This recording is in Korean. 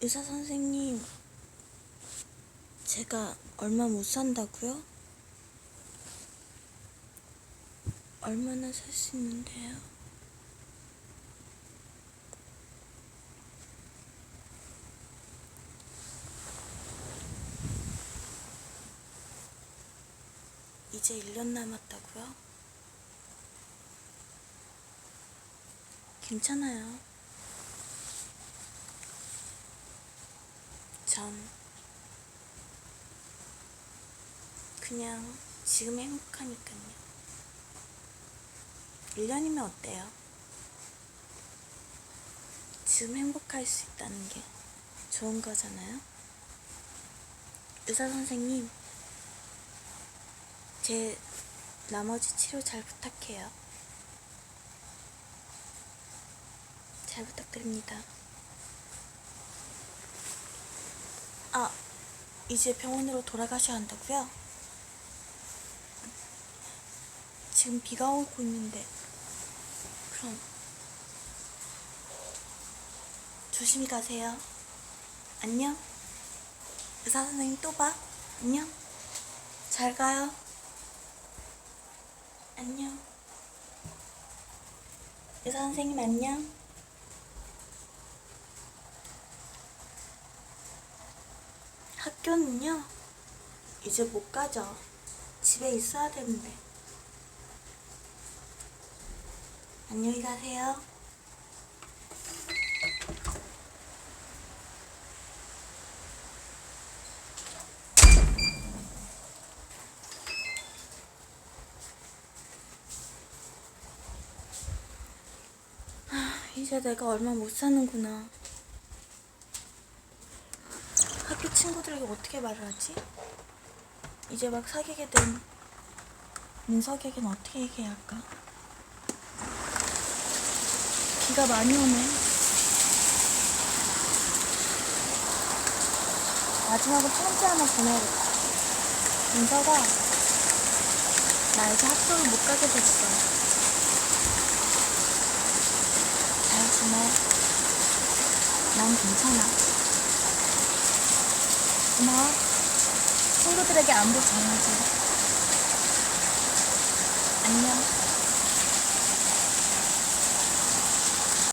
의사 선생님, 제가 얼마 못 산다고요? 얼마나 살 수 있는데요? 이제 1년 남았다고요? 괜찮아요. 전 그냥 지금 행복하니까요. 1년이면 어때요? 지금 행복할 수 있다는 게 좋은 거잖아요. 의사 선생님, 제 나머지 치료 잘 부탁해요. 잘 부탁드립니다. 아, 이제 병원으로 돌아가셔야 한다고요? 지금 비가 오고 있는데 그럼 조심히 가세요. 안녕. 의사 선생님 또 봐. 안녕. 잘 가요. 안녕. 의사 선생님 안녕. 학교는요? 이제 못 가죠. 집에 있어야 되는데. 안녕히 가세요. 아, 이제 내가 얼마 못 사는구나. 학교 친구들에게 어떻게 말을 하지? 이제 막 사귀게 된 민석에겐 어떻게 얘기해야 할까? 비가 많이 오네. 마지막으로 편지 하나 보내야겠다. 민석아, 나 이제 학교를 못 가게 됐어. 잘 지내. 난 괜찮아. 고마워. 친구들에게 안부 전하지. 안녕.